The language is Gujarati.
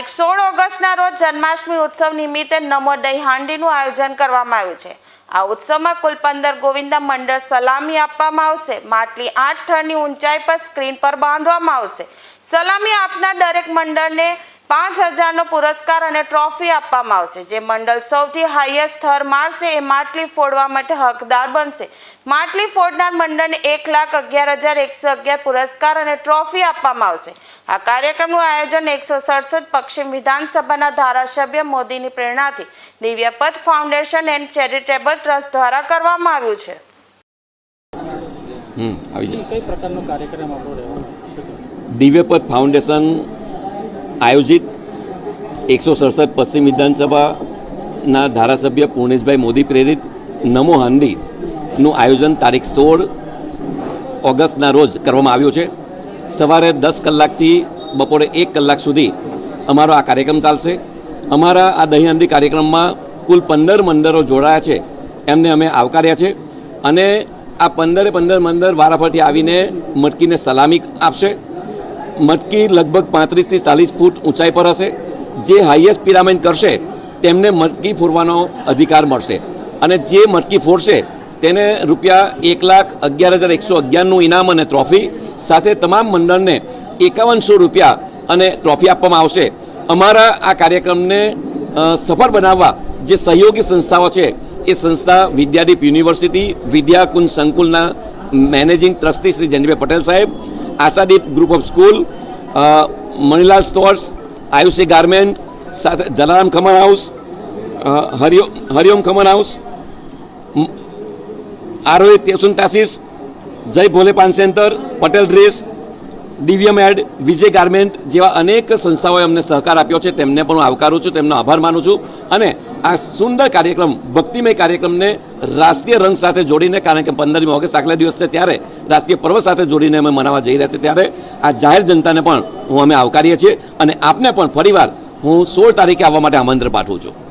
તારીખ સોળ ઓગસ્ટના રોજ જન્માષ્ટમી ઉત્સવ નિમિત્તે નમો દહીં હાંડીનું આયોજન કરવામાં આવ્યું છે. આ ઉત્સવમાં કુલ પંદર ગોવિંદા મંડળ સલામી આપવામાં આવશે. માટલી આઠ થરની ઊંચાઈ પર સ્ક્રીન પર બાંધવામાં આવશે. સલામી આપનાર દરેક મંડળને પાંચ હજારનો પુરસ્કાર અને ટ્રોફી આપવામાં આવશે જે મંડળ સૌથી હાઈએસ્ટ થર મારશે. એ માટલી ફોડવા માટે હકદાર બનશે. માટલી ફોડનાર મંડળને એક લાખ અગિયાર હજાર એકસો અગિયાર પુરસ્કાર અને ટ્રોફી આપવામાં આવશે. આ કાર્યક્રમનું આયોજન એકસો સડસઠ પશ્ચિમ વિધાનસભાના ધારાસભ્ય મોદીની પ્રેરણાથી Divyapath foundation and charitable trust દ્વારા કરવામાં આવ્યું છે. હમ આવી જાય. કઈ પ્રકારનો કાર્યક્રમ આપણો રહેવાનો છે? દિવ્યપથ ફાઉન્ડેશન આયોજિત એકસો સડસઠ પશ્ચિમ વિધાનસભાના ધારાસભ્ય પૂર્ણેશભાઈ મોદી પ્રેરિત નમો હાંદીનું આયોજન તારીખ સોળ ઓગસ્ટના રોજ કરવામાં આવ્યું છે. સવારે દસ કલાકથી બપોરે એક કલાક સુધી અમારો આ કાર્યક્રમ ચાલશે. અમારા આ દહીં હાંડી કાર્યક્રમમાં કુલ પંદર મંદિરો જોડાયા છે. એમને અમે આવકાર્યા છે અને આ પંદરે પંદર મંદર વારાફરતી આવીને મટકીને સલામી આપશે. મટકી લગભગ પાંત્રીસથી ચાલીસ ફૂટ ઊંચાઈ પર હશે. જે હાઈએસ્ટ પિરામિડ કરશે, તેમને મટકી ફોરવાનો અધિકાર મળશે. અને જે મટકી ફોરશે તેને રૂપિયા એક લાખ અગિયાર હજાર એકસો અગિયારનું ઇનામ અને ટ્રોફી સાથે તમામ મંડળને એકાવનસો રૂપિયા અને ટ્રોફી આપવામાં આવશે. અમારા આ કાર્યક્રમને સફળ બનાવવા જે સહયોગી સંસ્થાઓ છે, એ સંસ્થા Vidyadeep university, Vidyakunj સંકુલના managing trustee Shri Janibhai Patel saheb Ashadeep group of school Manilal stores Ayushi garment સાથે જલારામ ખમણ હાઉસ અ, Hariom khaman house Aarohi tuition classes Jay Bhole paan centre Patel dress Divya ad, Vijay garment જેવા અનેક સંસ્થાઓએ અમને સહકાર આપ્યો છે. તેમને પણ હું આવકારું છું, તેમનો આભાર માનું છું. અને આ સુંદર કાર્યક્રમ, ભક્તિમય કાર્યક્રમને રાષ્ટ્રીય રંગ સાથે જોડીને, કારણ કે પંદરમી ઓગસ્ટ આગલા દિવસ ત્યારે, રાષ્ટ્રીય પર્વ સાથે જોડીને અમે મનાવવા જઈ રહ્યા છીએ ત્યારે, આ જાહેર જનતાને પણ હું અમે આવકારીએ છીએ. અને આપને પણ ફરીવાર હું સોળ તારીખે આવવા માટે આમંત્રણ પાઠવું છું.